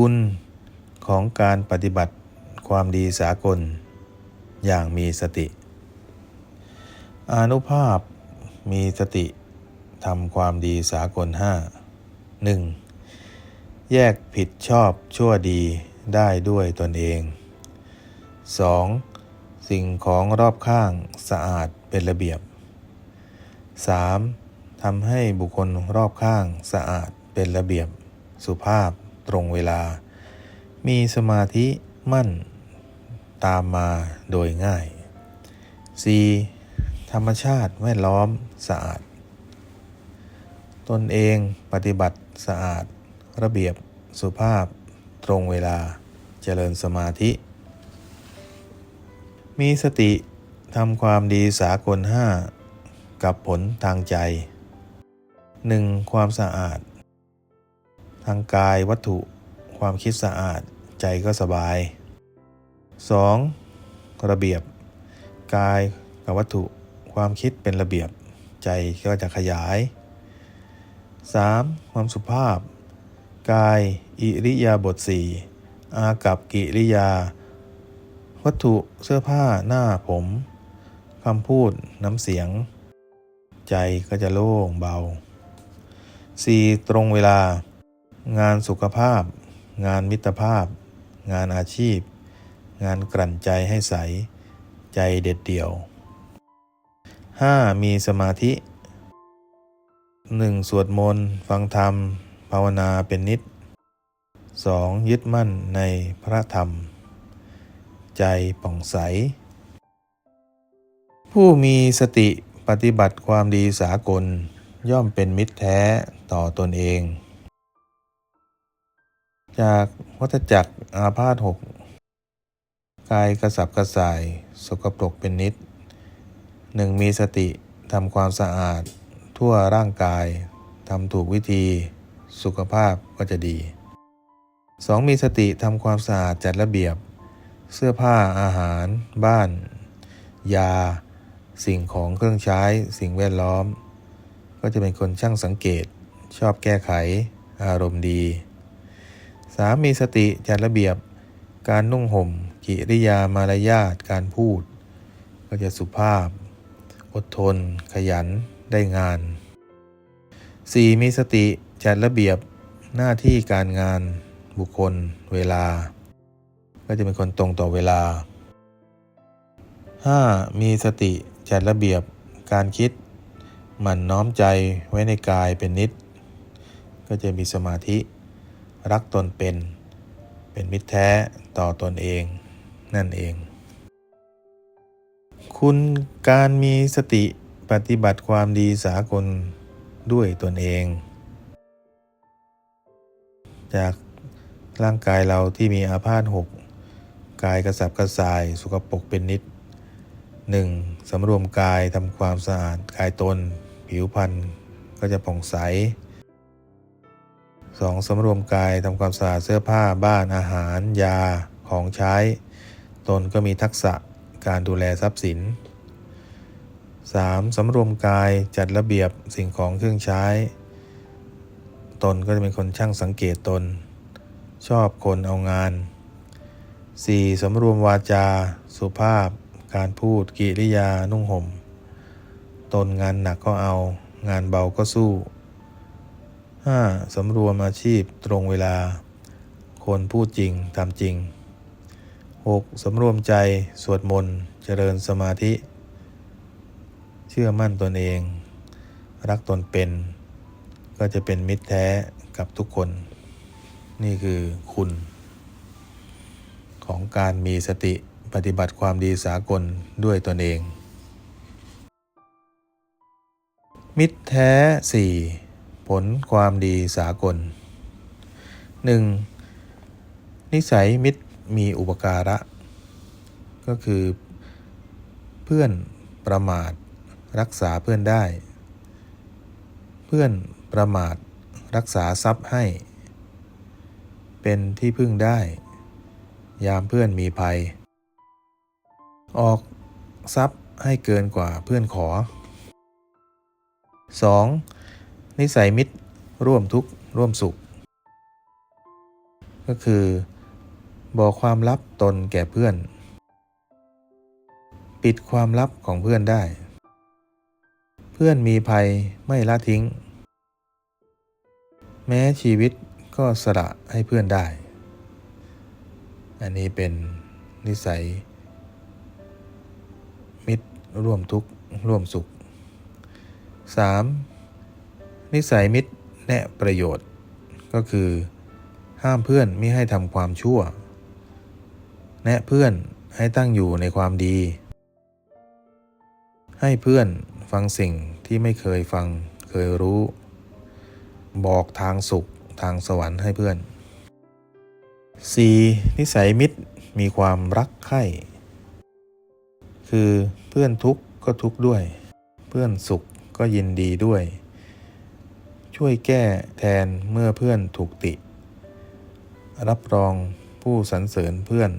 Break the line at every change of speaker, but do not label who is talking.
คุณของการปฏิบัติความดีสากล อย่างมีสติ อนุภาพมีสติทำความดีสากลห้าหนึ่งแยกผิดชอบชั่วดีได้ด้วยตนเอง 2. สิ่งของรอบข้างสะอาดเป็นระเบียบ 3. ทำให้บุคคลรอบข้างสะอาดเป็นระเบียบสุภาพ ตรงเวลา มีสมาธิมั่นตามมาโดยง่าย 4. ธรรมชาติแวดล้อมสะอาด ตนเองปฏิบัติสะอาด ระเบียบสุภาพ ตรงเวลาเจริญสมาธิ มีสติทำความดีสากลห้ากับผลทางใจ 1. ความสะอาด ทางกายวัตถุความคิดสะอาดใจก็สบาย 2. ระเบียบ กายกับวัตถุความคิดเป็นระเบียบ ใจก็จะขยาย 3. ความสุภาพ กาย อิริยาบถสี่อากับกิริยา วัตถุเสื้อผ้าหน้าผมคำพูดน้ำเสียง ใจก็จะโล่งเบา 4. ตรงเวลา งานสุขภาพ งานมิตรภาพ งานอาชีพ งานกลั่นใจให้ใส ใจเด็ดเดี่ยว 5. มีสมาธิ 1. สวดมนต์ ฟังธรรม ภาวนาเป็นนิด 2. ยึดมั่นในพระธรรม ใจผ่องใส ผู้มีสติปฏิบัติความดีสากล ย่อมเป็นมิตรแท้ต่อตนเอง จากวัฏจักรอาพาธหกกายกระสับกระส่าย สกปรกเป็นนิดหนึ่งมีสติทำความสะอาด ทั่วร่างกายทำถูกวิธีสุขภาพก็จะดี 2. มีสติทำความสะอาดจัดระเบียบ เสื้อผ้าอาหาร บ้าน ยา สิ่งของเครื่องใช้ สิ่งแวดล้อม ก็จะเป็นคนช่างสังเกต ชอบแก้ไข อารมณ์ดี 3. มีสติจัดระเบียบ การนุ่งห่ม กิริยามารยาทการพูด ก็จะสุภาพ อดทน ขยันได้งาน 4. มีสติจัดระเบียบหน้าที่การงานบุคคล เวลา ก็จะเป็นคนตรงต่อเวลา 5. มีสติจัดระเบียบการคิด หมั่นน้อมใจไว้ในกายเป็นนิด ก็จะมีสมาธิ รักตนเป็น เป็นมิตรแท้ต่อตนเอง นั่นเอง คุณการมีสติปฏิบัติความดีสากลด้วยตนเอง จากร่างกายเราที่มีอาพาธหกกายกระสับกระส่ายสุขปกเป็นนิด 1. สำรวมกายทำความสะอาดกายตน ผิวพรรณก็จะผ่องใส 2. สำรวมกายทำความสะอาดเสื้อผ้าบ้านอาหาร ยาของใช้ ตนก็มีทักษะการดูแลทรัพย์สิน 3. สำรวมกายจัดระเบียบสิ่งของเครื่องใช้ ตนก็จะเป็นคนช่างสังเกตตน ชอบคนเอางาน 4. สำรวมวาจา สุภาพ การพูดกิริยานุ่งห่ม ตนงานหนักก็เอา งานเบาก็สู้ 5. สำรวมอาชีพตรงเวลา คนพูดจริงทำจริง 6. สำรวมใจสวดมนต์เจริญสมาธิ เชื่อมั่นตนเอง รักตนเป็น ก็จะเป็นมิตรแท้กับทุกคน นี่คือคุณ ของการมีสติปฏิบัติความดีสากลด้วยตนเอง มิตรแท้สี่ ผลความดีสากล 1. นิสัยมิตรมีอุปการะ ก็คือ เพื่อนประมาทรักษาเพื่อนได้ เพื่อนประมาทรักษาทรัพย์ให้ เป็นที่พึ่งได้ ยามเพื่อนมีภัย ออกทรัพย์ให้เกินกว่าเพื่อนขอ 2. นิสัยมิตรร่วมทุกข์ร่วมสุข ก็คือ บอกความลับตนแก่เพื่อน ปิดความลับของเพื่อนได้ เพื่อนมีภัยไม่ละทิ้ง แม้ชีวิตก็สละให้เพื่อนได้ อันนี้เป็นนิสัย มิตรร่วมทุกข์ร่วมสุข 3. นิสัยมิตรแนะประโยชน์ ก็คือ ห้ามเพื่อนไม่ให้ทำความชั่ว แนะเพื่อนให้ตั้งอยู่ในความดี ให้เพื่อนฟังสิ่งที่ไม่เคยฟังเคยรู้ บอกทางสุขทางสวรรค์ให้เพื่อน 4. นิสัยมิตรมีความรักใคร่คือเพื่อนทุกข์ก็ทุกข์ด้วย เพื่อนสุขก็ยินดีด้วย ช่วยแก้แทนเมื่อเพื่อนถูกติ รับรองผู้สรรเสริญเพื่อน